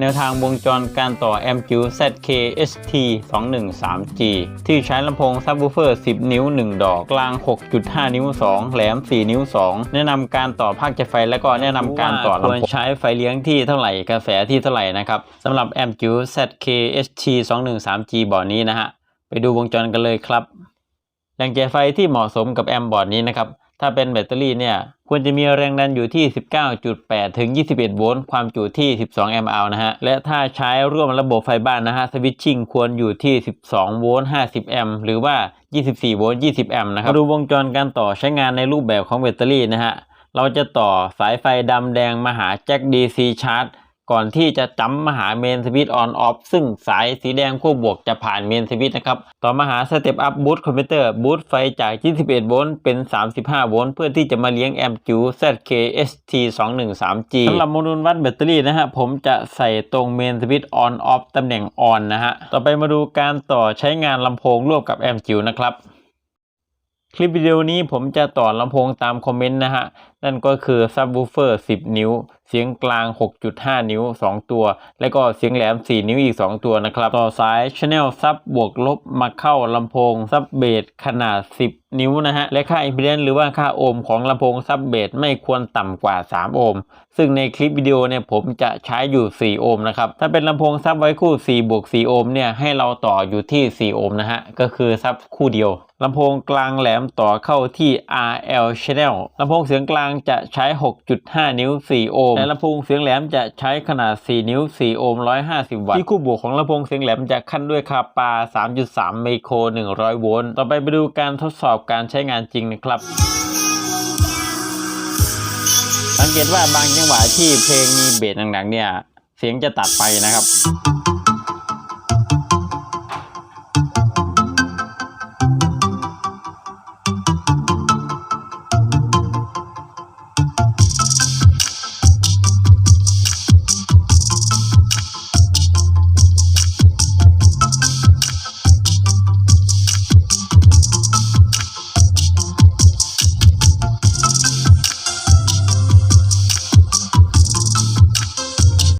แนวทางวงจรการต่อ m q ZK-ST 213G ที่ใช้ลำโพงซับวูเฟอร์ 10 นิ้ว 1 ดอก กลาง 6.5 นิ้ว 2 แหลม 4 นิ้ว 2 แนะนำการต่อภาคจักรไฟและก็แนะนำการต่อลำโพงควรใช้ไฟเลี้ยงที่เท่าไหร่กระแสที่เท่าไหร่นะครับสำหรับ m q ZK-ST 213G บอร์ดนี้นะฮะไปดูวงจรกันเลยครับแหล่งจ่ายไฟที่เหมาะสมกับแอมบอร์ดนี้นะครับ ถ้าเป็นแบตเตอรี่เนี่ยควรจะมีแรงดันอยู่ที่ 19.8 ถึง 21 โวลต์ ความจุที่ 12 แอมป์อานะฮะ และถ้าใช้ร่วมระบบไฟบ้านนะฮะ สวิตชิ่งควรอยู่ที่ 12 โวลต์ 50 แอมป์ หรือว่า 24 โวลต์ 20 แอมป์นะครับ มาดูวงจรการต่อใช้งานในรูปแบบของแบตเตอรี่นะฮะ เราจะต่อสายไฟดำแดงมาหาแจ็ค DC ชาร์จ ก่อนที่จะจำมาหาเมนสวิตออนออฟซึ่งสายสีแดงขั้วบวกจะผ่านเมนสวิตนะครับ ต่อมาหาสเต็ปอัพบูตคอมพิวเตอร์บูตไฟจาก 21 โวลต์เป็น 35 โวลต์เพื่อที่จะมาเลี้ยงแอมป์จิ๋ว ZK-ST 213G สำหรับโมดูลวัดแบตเตอรี่นะฮะ ผมจะใส่ตรงเมนสวิตออนออฟตำแหน่งออนนะฮะ ต่อไปมาดูการต่อใช้งานลำโพงร่วมกับแอมป์จิ๋วนะครับ คลิปวิดีโอนี้ผมจะต่อลำโพงตามคอมเมนต์นะฮะ นั่นก็คือซับวูเฟอร์10 นิ้ว เสียงกลาง 6.5 นิ้ว 2 ตัว แล้วก็เสียงแหลม 4 นิ้วอีก 2 ตัวนะครับ ต่อสาย Channel ซับบวกลบมาเข้าลำโพงซับเบสขนาด 10 นิ้วนะฮะ และค่าอิมพีเดนซ์หรือว่าค่าโอห์มของลำโพงซับเบสไม่ควรต่ำกว่า 3 โอห์มซึ่งในคลิปวิดีโอเนี่ยผมจะใช้อยู่ 4 โอห์มนะครับ ถ้าเป็นลำโพงซับไว้คู่4บวก4โอห์มเนี่ยให้เราต่ออยู่ที่ 4 โอห์มนะฮะก็คือซับคู่เดียว ลำโพงกลางแหลมต่อเข้าที่ RL Channel ลำโพงเสียงกลางจะใช้ 6.5 นิ้ว 4 โอห์ม และลำโพงเสียงแหลมจะใช้ขนาด 4 นิ้ว 4 โอห์ม 150 วัตต์ ที่คู่บวกของลำโพงเสียงแหลมจะขั้นด้วยคาปา 3.3 ไมโคร 100 โวลต์ ต่อไปไปดูการทดสอบการใช้งานจริงนะครับ สังเกตว่าบางจังหวะที่เพลงมีเบสหนักๆเนี่ย เสียงจะตัดไปนะครับ